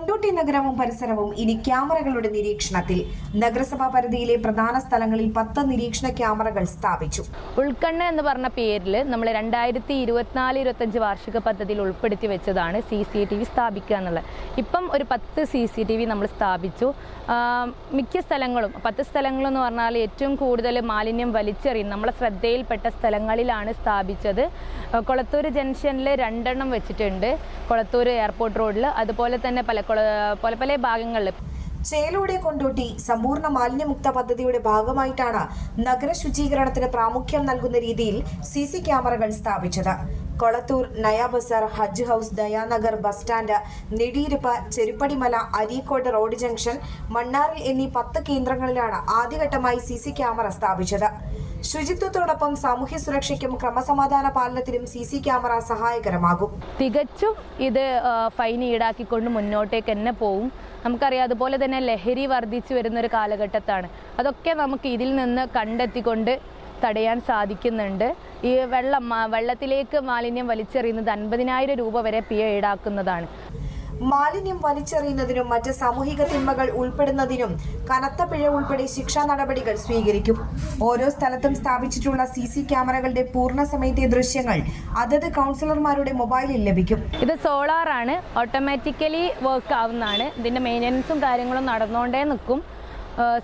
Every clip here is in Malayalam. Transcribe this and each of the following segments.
കൊണ്ടോട്ടി നഗരവും പരിസരവും ഇനി ക്യാമറകളുടെ നിരീക്ഷണത്തിൽ. നഗരസഭാ പരിധിയിലെ പ്രധാന സ്ഥലങ്ങളിൽ പത്ത് നിരീക്ഷണ ക്യാമറകൾ സ്ഥാപിച്ചു. ഉൾക്കണ്ണ എന്ന് പറഞ്ഞ പേരിൽ നമ്മൾ രണ്ടായിരത്തി ഇരുപത്തിനാല് ഇരുപത്തഞ്ച് വാർഷിക പദ്ധതിയിൽ ഉൾപ്പെടുത്തി വെച്ചതാണ് സി സി ടി വി സ്ഥാപിക്കുക എന്നുള്ളത്. ഇപ്പം ഒരു പത്ത് സി സി ടി വി നമ്മൾ സ്ഥാപിച്ചു. മിക്ക സ്ഥലങ്ങളും പത്ത് സ്ഥലങ്ങളെന്ന് പറഞ്ഞാൽ ഏറ്റവും കൂടുതൽ മാലിന്യം വലിച്ചെറിയും. നമ്മളെ ശ്രദ്ധയിൽപ്പെട്ട സ്ഥലങ്ങളിലാണ് സ്ഥാപിച്ചത്. കൊളത്തൂർ ജംഗ്ഷനിൽ രണ്ടെണ്ണം വെച്ചിട്ടുണ്ട്. കൊളത്തൂർ എയർപോർട്ട് റോഡിൽ അതുപോലെ തന്നെ പല പല പല ഭാഗങ്ങളിൽ. ചേലോടെ കൊണ്ടോട്ടി സമ്പൂർണ മാലിന്യമുക്ത പദ്ധതിയുടെ ഭാഗമായിട്ടാണ് നഗര ശുചീകരണത്തിന് പ്രാമുഖ്യം നൽകുന്ന രീതിയിൽ സി സി ക്യാമറകൾ സ്ഥാപിച്ചത്. Kolathur Nayabazar Hajj house Dayanagar bus stand Nediyiruppu Cheruppadimala Areekode road junction മണ്ണാറിൽ എന്നീ പത്ത് കേന്ദ്രങ്ങളിലാണ് ആദ്യഘട്ടമായി സി സി ക്യാമറ സ്ഥാപിച്ചത്. ശുചിത്വത്തോടൊപ്പം സാമൂഹ്യ സുരക്ഷയ്ക്കും ക്രമസമാധാന പാലനത്തിനും സി സി ക്യാമറ സഹായകരമാകും. തികച്ചും ഇത് ഫൈൻ ഈടാക്കിക്കൊണ്ട് മുന്നോട്ടേക്ക് തന്നെ പോവും. നമുക്കറിയാം അതുപോലെ തന്നെ ലഹരി വർദ്ധിച്ചു വരുന്ന ഒരു കാലഘട്ടത്താണ്. അതൊക്കെ നമുക്ക് ഇതിൽ നിന്ന് കണ്ടെത്തിക്കൊണ്ട് തടയാൻ സാധിക്കുന്നുണ്ട്. ഈ വെള്ളം വെള്ളത്തിലേക്ക് മാലിന്യം വലിച്ചെറിയുന്നത് അൻപതിനായിരം രൂപ വരെ പിഴ ഈടാക്കുന്നതാണ്. മാലിന്യം വലിച്ചെറിയുന്നതിനും മറ്റ് സാമൂഹിക തിന്മകൾ ഉൾപ്പെടുന്നതിനും കനത്ത പിഴ ഉൾപ്പെടെ ശിക്ഷാ നടപടികൾ സ്വീകരിക്കും. ഓരോ സ്ഥലത്തും സ്ഥാപിച്ചിട്ടുള്ള സി സി ക്യാമറകളുടെ പൂർണ സമയത്തെ ദൃശ്യങ്ങൾ അതത് കൗൺസിലർമാരുടെ മൊബൈലിൽ ലഭിക്കും. ഇത് സോളാർ ആണ് ഓട്ടോമാറ്റിക്കലി വർക്ക് ആവുന്നതാണ്. ഇതിന്റെ മെയിന്റനൻസും കാര്യങ്ങളും നടന്നുകൊണ്ടേ നിൽക്കും.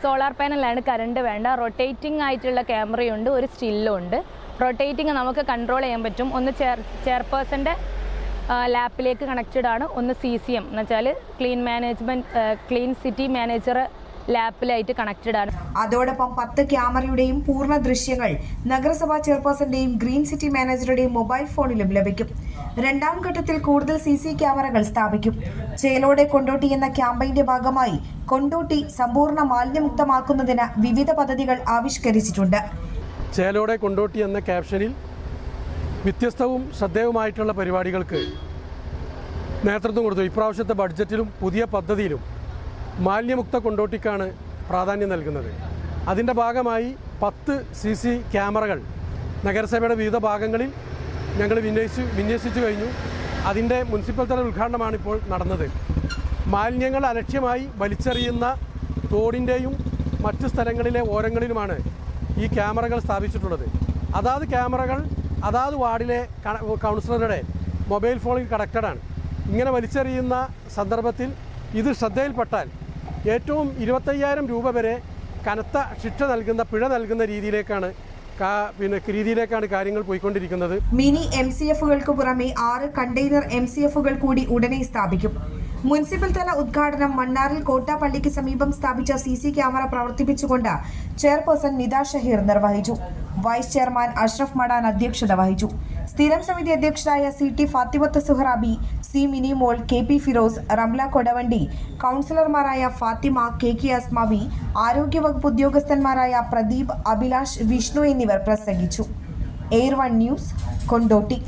സോളാർ പാനലാണ് കറണ്ട് വേണ്ട. റൊട്ടേറ്റിംഗ് ആയിട്ടുള്ള ക്യാമറയുണ്ട് ഒരു സ്റ്റില്ലും ഉണ്ട്. റൊട്ടേറ്റിംഗ് നമുക്ക് കൺട്രോൾ ചെയ്യാൻ പറ്റും. ഒന്ന് ചെയർ ചെയർപേഴ്സന്റെ ലാപ്പിലേക്ക് കണക്റ്റഡ് ആണ്. ഒന്ന് സി സി എം എന്ന് വെച്ചാൽ clean management clean city manager ലാപ്പിലായിട്ട് connected ആണ്. അതോടൊപ്പം പത്ത് ക്യാമറയുടെയും പൂർണ ദൃശ്യങ്ങൾ നഗരസഭാ ചെയർപേഴ്സന്റെയും ഗ്രീൻ സിറ്റി മാനേജറുടെയും മൊബൈൽ ഫോണിലും ലഭിക്കും. രണ്ടാം ഘട്ടത്തിൽ കൂടുതൽ സി സി ക്യാമറകൾ സ്ഥാപിക്കും. ചേലോടെ കൊണ്ടോട്ടി എന്ന ക്യാമ്പയിന്റെ ഭാഗമായി കൊണ്ടോട്ടി സമ്പൂർണ മാലിന്യമുക്തമാക്കുന്നതിന് വിവിധ പദ്ധതികൾ ആവിഷ്കരിച്ചിട്ടുണ്ട്. ചേലോടെ കൊണ്ടോട്ടി എന്ന ക്യാപ്ഷനിൽ വ്യത്യസ്തവും ശ്രദ്ധേയവുമായിട്ടുള്ള പരിപാടികൾക്ക് നേതൃത്വം കൊടുത്തു. ഇപ്രാവശ്യത്തെ ബഡ്ജറ്റിലും പുതിയ പദ്ധതിയിലും മാലിന്യമുക്ത കൊണ്ടോട്ടിക്കാണ് പ്രാധാന്യം നൽകുന്നത്. അതിന്റെ ഭാഗമായി പത്ത് സി സി ക്യാമറകൾ നഗരസഭയുടെ വിവിധ ഭാഗങ്ങളിൽ ഞങ്ങൾ വിന്യസിച്ചു വിന്യസിച്ചു കഴിഞ്ഞു. അതിന്റെ മുനിസിപ്പൽ തല ഉദ്ഘാടനമാണ് ഇപ്പോൾ നടന്നത്. മാലിന്യങ്ങൾ അലക്ഷ്യമായി വലിച്ചെറിയുന്ന തോടിന്റെയും മറ്റ് സ്ഥലങ്ങളിലെ ഓരങ്ങളിലുമാണ് ഈ ക്യാമറകൾ സ്ഥാപിച്ചിട്ടുള്ളത്. അതാത് ക്യാമറകൾ അതാത് വാർഡിലെ കൗൺസിലറുടെ മൊബൈൽ ഫോണിൽ കണക്റ്റഡാണ്. ഇങ്ങനെ വലിച്ചെറിയുന്ന സന്ദർഭത്തിൽ ഇത് ശ്രദ്ധയിൽപ്പെട്ടാൽ ഏറ്റവും ഇരുപത്തയ്യായിരം രൂപ വരെ കനത്ത ശിക്ഷ നൽകുന്ന പിഴ നൽകുന്ന രീതിയിലേക്കാണ് പിന്നെ രീതിയിലേക്കാണ് കാര്യങ്ങൾ പോയിക്കൊണ്ടിരിക്കുന്നത്. മിനി എം സി എഫുകൾക്ക് പുറമെ ആറ് കണ്ടെയ്നർ എം സി എഫുകൾ കൂടി ഉടനെ സ്ഥാപിക്കും. മുനിസിപ്പൽ തല ഉദ്ഘാടനം മണ്ണാറിൽ കോട്ടാപ്പള്ളിക്ക് സമീപം സ്ഥാപിച്ച സി സി ക്യാമറ പ്രവർത്തിപ്പിച്ചുകൊണ്ട് ചെയർപേഴ്സൺ നിത ഷഹീർ നിർവഹിച്ചു. വൈസ് ചെയർമാൻ അഷ്റഫ് മടാൻ അധ്യക്ഷത വഹിച്ചു. സ്ഥിരം സമിതി അധ്യക്ഷരായ C T Fathimath Suharabi C Minimol K P Firoz Ramla Kodavandi കൗൺസിലർമാരായ ഫാത്തിമ കെ കെ അസ്മാവി ആരോഗ്യവകുപ്പ് ഉദ്യോഗസ്ഥന്മാരായ പ്രദീപ് അഭിലാഷ് വിഷ്ണു എന്നിവർ പ്രസംഗിച്ചു. Air one news Kondotty.